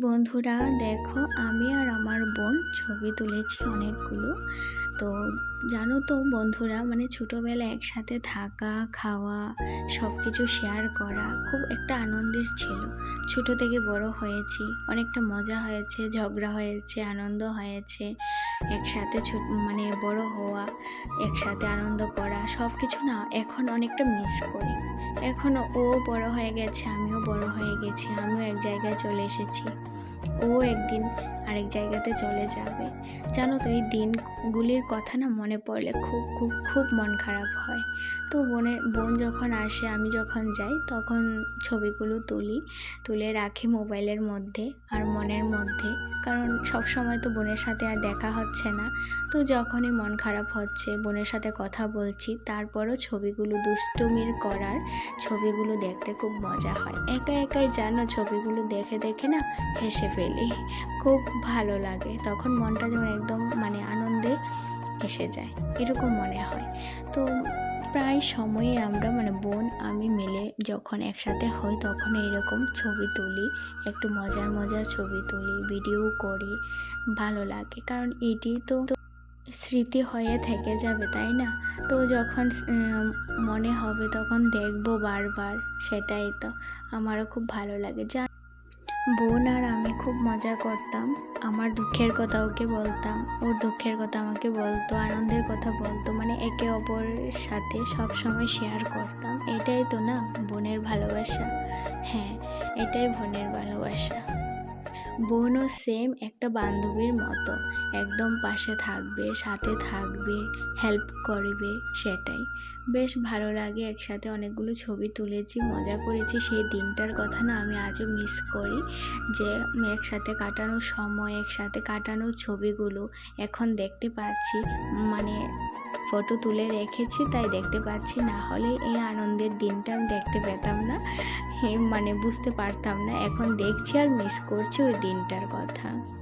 বন্ধুরা দেখো আমি আর আমার বোন ছবি তুলেছি অনেকগুলো। তো জানো তো বন্ধুরা মানে ছোটোবেলায় একসাথে থাকা, খাওয়া সব কিছু শেয়ার করা খুব একটা আনন্দের ছিল। ছোট থেকে বড় হয়েছি, অনেকটা মজা হয়েছে, ঝগড়া হয়েছে, আনন্দ হয়েছে, একসাথে মানে বড় হওয়া, একসাথে আনন্দ করা সব কিছু না এখন অনেকটা মিস করি। এখন ও বড় হয়ে গেছে, আমিও বড় হয়ে গেছি, আমিও এক জায়গায় চলে এসেছি। ও একদিন আরেক জায়গাতে চলে যাবে। জানো তো, এই দিনগুলির কথা না মনে পড়লে খুব খুব খুব মন খারাপ হয়। তো বোনে বোন যখন আসে, আমি যখন যাই, তখন ছবিগুলো তুলি, তুলে রাখি মোবাইলের মধ্যে আর মনের মধ্যে। কারণ সব সময় তো বোনের সাথে আর দেখা হচ্ছে না। তো যখনই মন খারাপ হচ্ছে, বোনের সাথে কথা বলছি, তারপরও ছবিগুলো দুষ্টুমির করার ছবিগুলো দেখতে খুব মজা হয়। একা একাই জানো, ছবিগুলো দেখে দেখে না হেসে ফেলি। খুব ভালো লাগে। তখন মনটা যেমন একদম মানে আনন্দে এসে যায়। এরকম মনে হয়। তো প্রায় সময়ে আমরা মানে বোন, আমি মিলে যখন একসাথে হই, তখন এরকম ছবি তুলি। একটু মজার মজার ছবি তুলি ভিডিও করি। ভালো লাগে। কারণ এটি তো স্মৃতি হয়ে থেকে যাবে, তাই না? তো যখন মনে হবে, তখন দেখব বারবার। সেটাই তো। আমারও খুব ভালো লাগে। যা বোন আর আমি খুব মজা করতাম। আমার দুঃখের কথা ওকে বলতাম, ওর দুঃখের কথা আমাকে বলতো, আনন্দের কথা বলতো মানে একে অপরের সাথে সব সময় শেয়ার করতাম। এটাই তো না? বোনের ভালোবাসা। হ্যাঁ এটাই বোনের ভালোবাসা। বোনও সেম একটা বান্ধবীর মতো। একদম পাশে থাকবে, সাথে থাকবে হেল্প করবে সেটাই। বেশ ভালো লাগে একসাথে অনেকগুলো ছবি তুলেছি, মজা করেছি। সেই দিনটার কথা না আমি আজও মিস করি যে একসাথে কাটানোর সময়, একসাথে কাটানোর ছবিগুলো এখন দেখতে পাচ্ছি। মানে ফটো তুলে রেখেছি, তাই দেখতে পাচ্ছি। না হলে এই আনন্দের দিনটা আমি দেখতে পেতাম না। মানে বুঝতে পারতাম না। এখন দেখছি আর মিস করছি ওই দিনটার কথা।